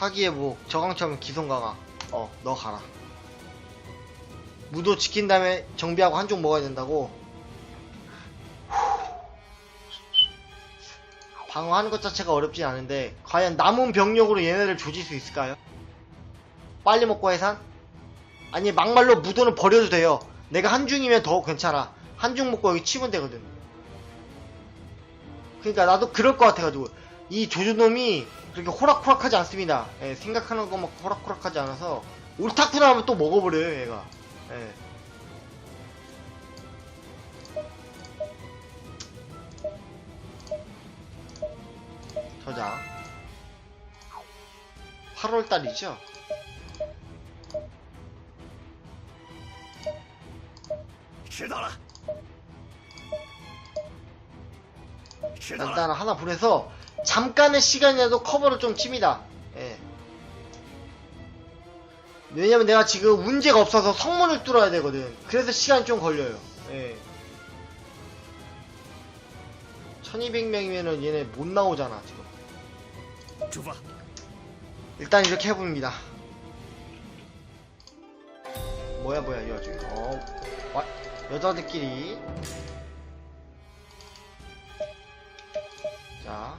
사기의 목 저강처럼 기손강아 어너 가라. 무도 지킨 다음에 정비하고 한종 먹어야 된다고. 방어하는 것 자체가 어렵진 않은데 과연 남은 병력으로 얘네를 조질 수 있을까요? 빨리 먹고 해산? 아니 막말로 무도는 버려도 돼요. 내가 한 중이면 더 괜찮아. 한중 먹고 여기 치면 되거든. 그러니까 나도 그럴 것 같아가지고. 이 조조놈이 그렇게 호락호락하지 않습니다. 예, 생각하는 것만 호락호락하지 않아서 옳다구나 하면 또 먹어버려요 얘가. 예. 저장 8월달이죠? 일단 하나 보내서 잠깐의 시간이라도 커버를 좀 칩니다. 예. 왜냐면 내가 지금 문제가 없어서 성문을 뚫어야 되거든. 그래서 시간이 좀 걸려요. 예. 1200명이면은 얘네 못 나오잖아, 지금. 일단 이렇게 해봅니다. 뭐야, 뭐야, 이 와중에. 어, 와, 여자들끼리. 자,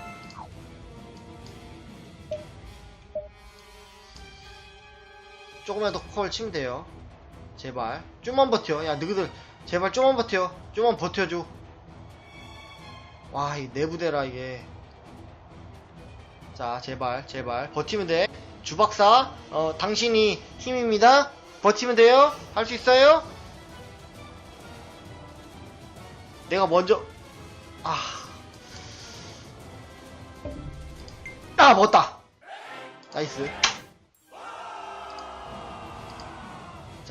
조금만 더 콜 치면 돼요. 제발. 좀만 버텨. 야, 너희들 제발 좀만 버텨. 좀만 버텨줘. 와, 이 내부대라 이게. 자, 제발, 제발. 버티면 돼. 주박사, 어, 당신이 힘입니다. 버티면 돼요. 할 수 있어요. 내가 먼저, 아. 아, 먹었다. 나이스.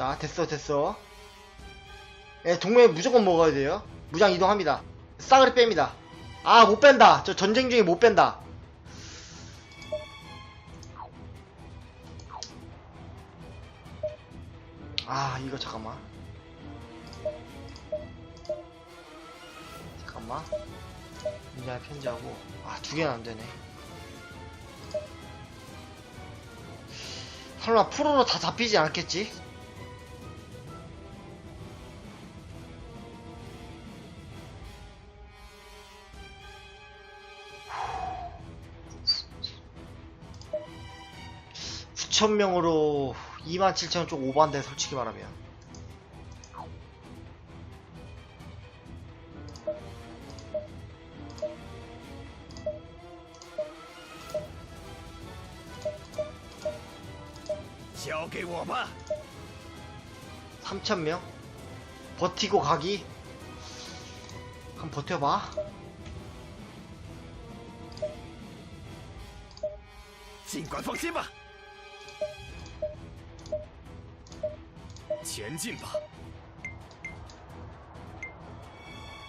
자, 됐어, 됐어. 예, 동맹 무조건 먹어야 돼요. 무장 이동합니다. 싸그리 뺍니다. 아, 못 뺀다. 저 전쟁 중에 못 뺀다. 아 이거 잠깐만 잠깐만 인자의 편지하고 아 두 개는 안되네 설마 프로로 다 잡히지 않겠지? 2,000명으로 27,000원 좀 오반데 솔직히 말하면 저기 와봐 3,000명? 버티고 가기? 한번 버텨봐 진권 폭신봐 前进吧。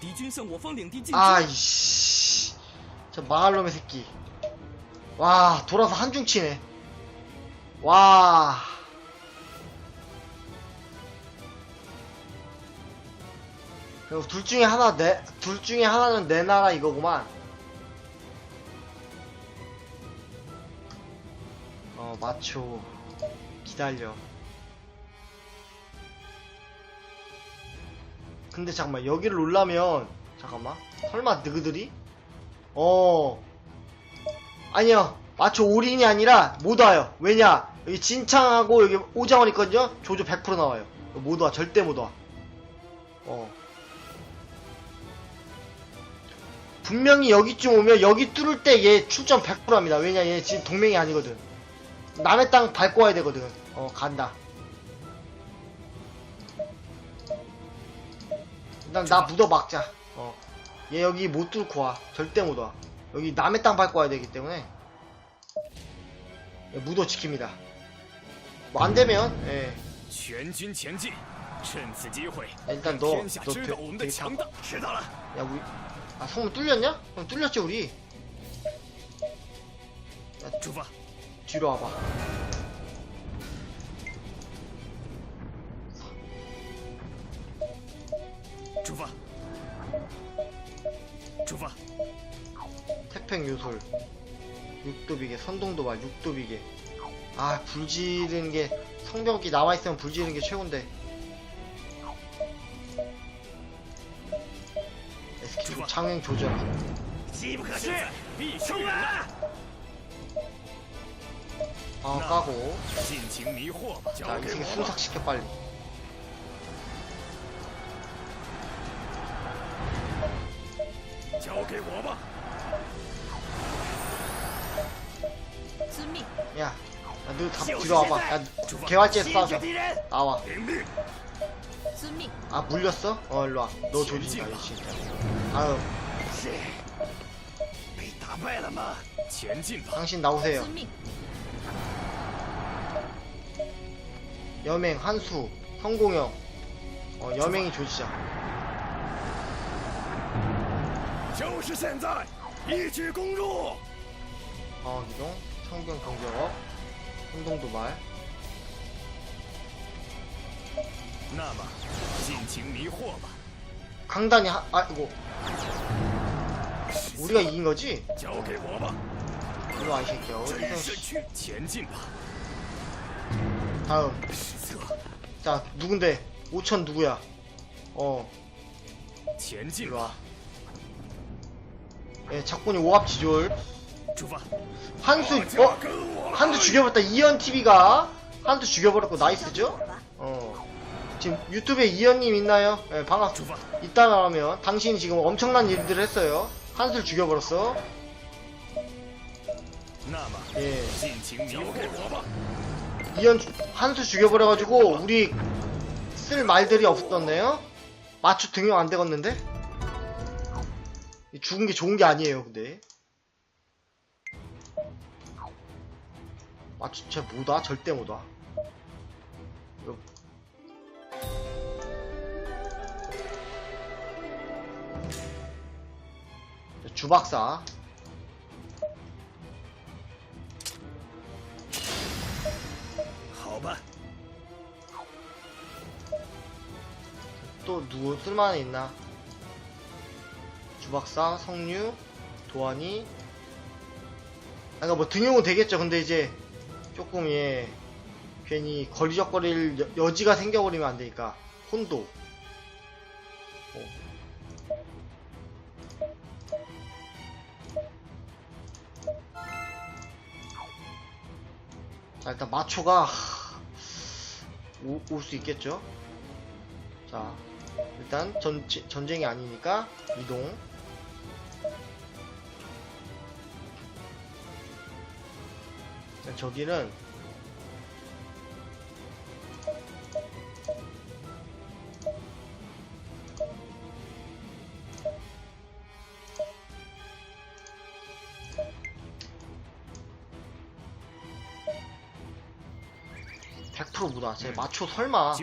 敌军向我方领地进击。 아이씨 저 망할 놈의 새끼 와 돌아서 한중 치네 와 그리고 둘 중에 하나 내, 둘 중에 하나는 내 나라 이거구만 어 마초 기다려 근데 잠깐만 여기를 올라면 잠깐만 설마 너희들이? 어. 아니요 마초 올인이 아니라 못 와요. 왜냐? 여기 진창하고 여기 오장원 있거든요? 조조 100% 나와요. 못 와 절대 못 와. 어. 분명히 여기쯤 오면 여기 뚫을 때 얘 출전 100% 합니다. 왜냐 얘 지금 동맹이 아니거든. 남의 땅 밟고 와야 되거든. 어 간다 일단 나 묻어 막자. 어. 얘 여기 못 뚫고 와. 절대 못 와. 여기 남의 땅 밟고 와야 되기 때문에. 얘 묻어 지킵니다. 뭐 안 되면 예 全军前进，趁此机会 일단 让 너 天下 너 知 되, 道我们的 되게 强大。知道了， 야 우리 아 성문 뚫렸냐? 그럼 뚫렸지 우리 出发。 뒤로 와봐 태양 요술. 6도비계 선동도마 육도비계. 아 불지르는 게 성벽이 나와있으면 불지르는 게 최고인데. 에스키프 장행 조절. 아! 까고. 자 이승에 순삭시켜 빨리. 야, 너다 뒤로 와봐. 야, 개화제 싸우자. 나와. 아, 물렸어? 어, 일로 와. 너 조진다, 이 진짜. 아유. 당신 나오세요. 여맹, 한수, 성공형. 어, 여맹이 조지자. 어, 이동. 성경 경제업 혼동도발 강단이 하.. 아 이거. 우리가 이긴 거지? 이거 아이 새끼야 어디서 다음. 자 누군데? 5천 누구야? 어. 이리와. 예 작군이 오합지졸. 한수 어? 한수 죽여버렸다. 이현TV가 한수 죽여버렸고 나이스죠? 어. 지금 유튜브에 이현님 있나요? 예, 네, 방학 있다 나오면 당신이 지금 엄청난 일들을 했어요. 한수를 죽여버렸어. 예. 이현 한수 죽여버려가지고 우리 쓸 말들이 없었네요. 마추 등용 안되겠는데? 죽은게 좋은게 아니에요 근데. 마추 진짜 못와? 절대 못 와. 이거 주박사 또 누구 쓸만한 애 있나? 주박사, 성류, 도안이. 아, 그니까 뭐 등용은 되겠죠. 근데 이제 조금 예 괜히 거리적거릴 여, 여지가 생겨버리면 안 되니까 혼도. 어. 자 일단 마초가 올 수 있겠죠. 자, 일단 전, 전쟁이 아니니까 이동. 저기는 100% 무다 제 마초 설마.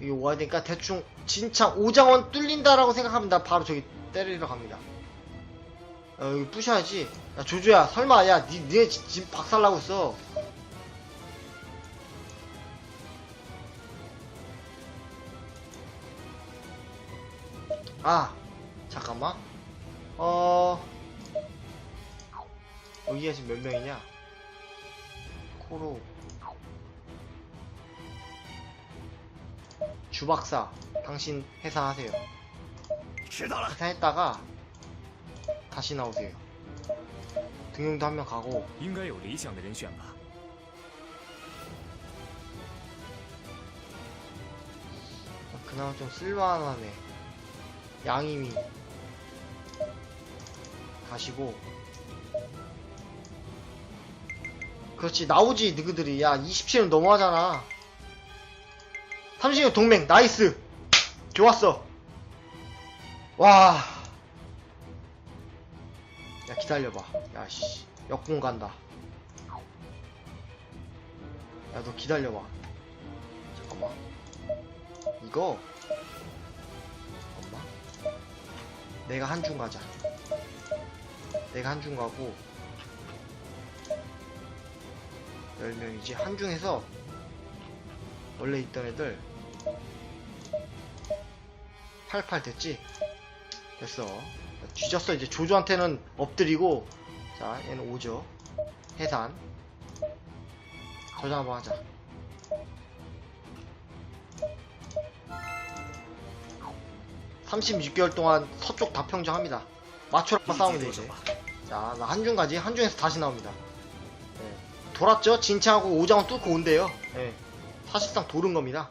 이거 와야 되니까 대충 진짜 오장원 뚫린다라고 생각합니다. 바로 저기 때리러 갑니다. 어, 여기 부셔야지. 야 조조야 설마 야니네집 박살나고 있어. 아 잠깐만. 어 여기가 지금 몇 명이냐? 코로. 주박사 당신 회사하세요. 회사했다가 다시 나오세요. 등용도 한 명 가고 应该有理想的人选吧。 그나마 좀 쓸만하네. 양이미 가시고 그렇지 나오지 너희들이 야 27은 너무하잖아 30년 동맹 나이스 좋았어 와 야 기다려봐. 야씨. 역공 간다. 야 너 기다려봐. 잠깐만. 이거? 잠깐만. 내가 한중 가자. 내가 한중 가고 10명이지 한중에서 원래 있던 애들 88 됐지? 됐어 뒤졌어 이제 조조한테는 엎드리고 자 얘는 오죠 해산 저장 한번 하자 36개월 동안 서쪽 다 평정합니다. 마초랑 싸우면 되죠. 자, 한중 가지. 한중에서 다시 나옵니다. 네. 돌았죠? 진창하고 오장은 뚫고 온대요. 네. 사실상 돌은 겁니다.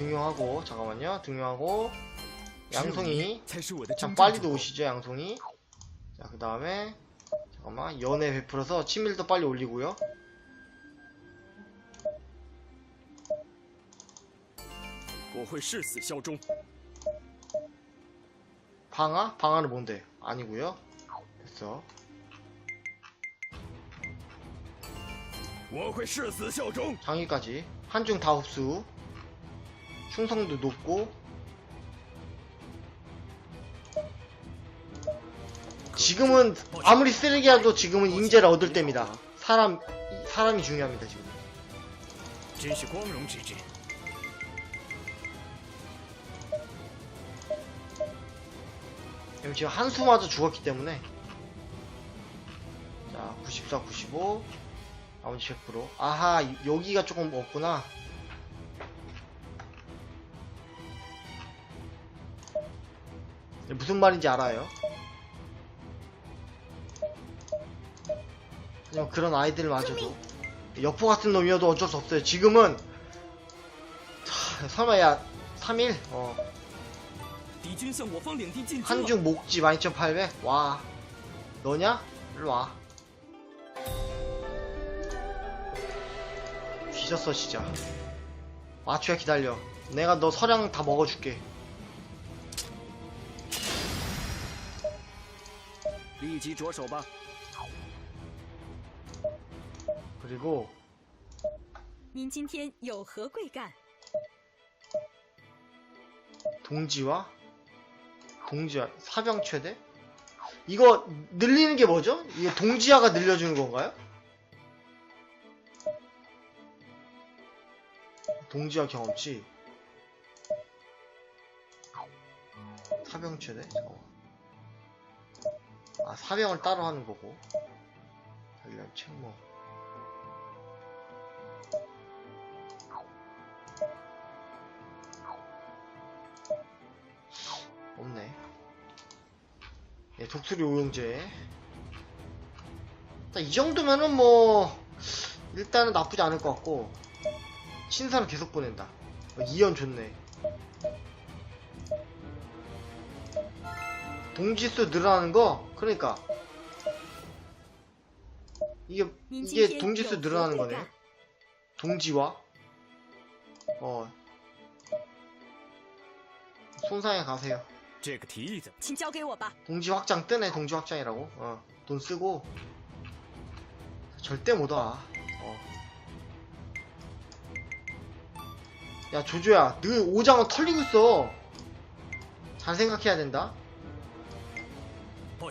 등용하고 잠깐만요 등용하고 只有 양송이 你才是我的 참 真正 빨리도 主公 오시죠 양송이 자 그 다음에 잠깐만 연애 베풀어서 친밀도 빨리 올리고요 我会誓死效忠。 방아? 방아는 뭔데? 아니고요 됐어 我会誓死效忠。 장기까지 한중 다 흡수 충성도 높고. 지금은 아무리 쓰레기라도 지금은 인재를 얻을 때입니다. 사람 사람이 중요합니다 지금. 진시 공룡 지지 지금 한숨마저 죽었기 때문에. 자 94, 95 아버지 100% 아하 여기가 조금 없구나. 무슨 말인지 알아요? 그냥 그런 아이들마저도 역포 같은 놈이어도 어쩔 수 없어요. 지금은 하, 설마 야 3일 어. 한중 목지 12,800? 와 너냐? 일로와 뒤졌어 진짜 마추야 기다려 내가 너 서량 다 먹어줄게 立即着手吧。 그리고, 您今天有何贵干？ 동지와? 동지와, 사병 최대? 이거, 늘리는 게 뭐죠? 이게 동지화가 늘려주는 건가요? 동지화 경험치. 사병 최대? 잠깐만. 아, 사병을 따로 하는 거고. 관련 책무. 없네. 예, 독수리 오용제. 딱이 정도면은 뭐, 일단은 나쁘지 않을 것 같고, 신사는 계속 보낸다. 어, 이연 좋네. 동지수 늘어나는 거? 그러니까 이게 이게 동지수 늘어나는 거네. 동지와 어 손상에 가세요. 동지 확장 뜨네. 동지 확장이라고. 어 돈 쓰고 절대 못 와. 어. 야 조조야 늘 5장은 털리고 있어 잘 생각해야 된다 抱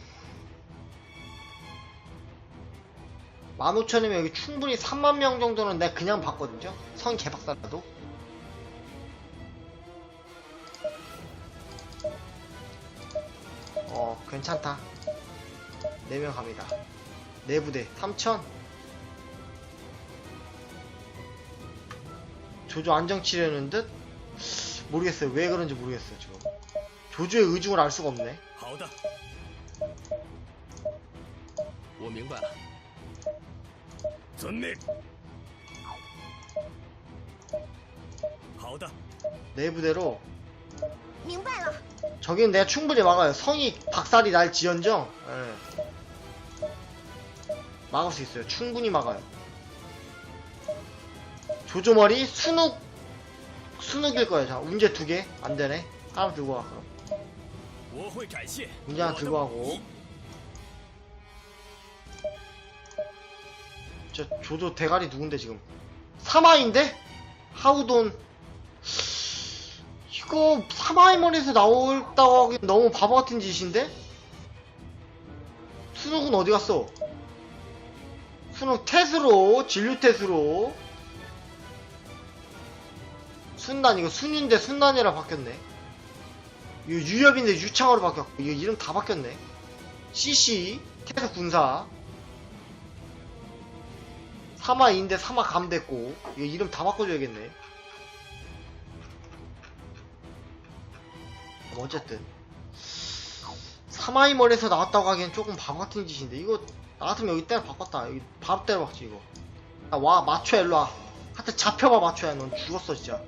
15,000이면 여기 충분히 3만 명 정도는 내가 그냥 봤거든요. 성 개박살라도. 어, 괜찮다. 4명 갑니다. 4부대 3,000. 조조 안정 치려는 듯? 모르겠어요. 왜 그런지 모르겠어요, 지금. 조조의 의중을 알 수가 없네. 好的，我明白了。 遵命。好的， 내 부대로 明白了。 저기는 내가 충분히 막아요. 성이 박살이 날 지연정. 예. 막을 수 있어요. 충분히 막아요. 조조머리 순욱 순욱일 거예요. 자, 운제 두 개. 안 되네. 하나 들고 가 그럼. 我会感谢 운제 하나 我的 들고 武 가고. 艺。 저 조조 대가리 누군데 지금? 사마인데? 하우돈 이거 사마이 머리에서 나올다고 하기 너무 바보 같은 짓인데? 순욱은 어디 갔어? 순욱 tet으로 진류 tet으로 순난 이거 순윤대 순난이라 바뀌었네 이거 유협인데 유창으로 바뀌었고 이거 이름 다 바뀌었네 CC tet 군사 사마인데 사마감 됐고. 이거 이름 다 바꿔줘야겠네. 뭐 어쨌든. 사마이멀에서 나왔다고 하기엔 조금 바보 같은 짓인데. 이거 나 같으면 여기 때려 바꿨다. 여기 바로 때려 박지 이거. 야, 와 마초야 일로와. 하여튼 잡혀봐 마초야. 넌 죽었어 진짜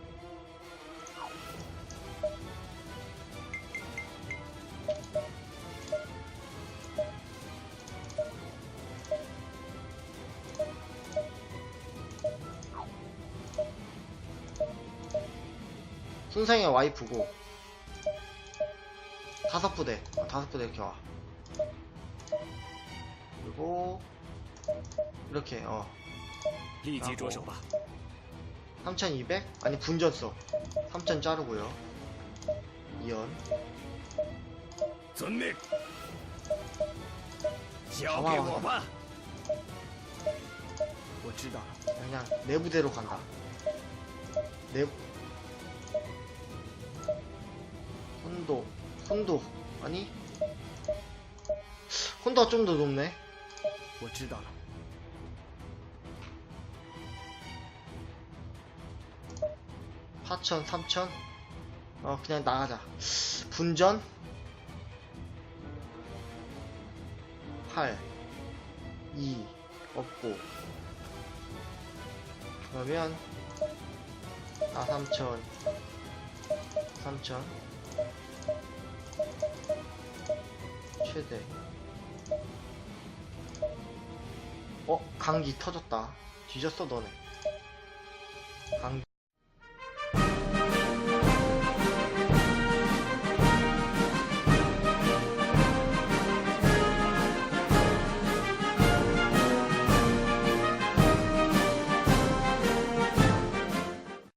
순생의 와이프고 다섯 부대 어, 다섯 부대 이렇게 와. 그리고 이렇게 어. 3200? 아니 분전소. 3000 자르고요. 2연. 전맥. 그냥 네 내부대로 간다. 내 혼도 혼도 아니 혼도가 좀 더 높네. 我知道了。 4천, 3천? 어, 그냥 나가자. 분전? 8, 2, 없고. 그러면, 아, 3천, 3천. 최대. 어, 강기 터졌다. 뒤졌어, 너네. 강기.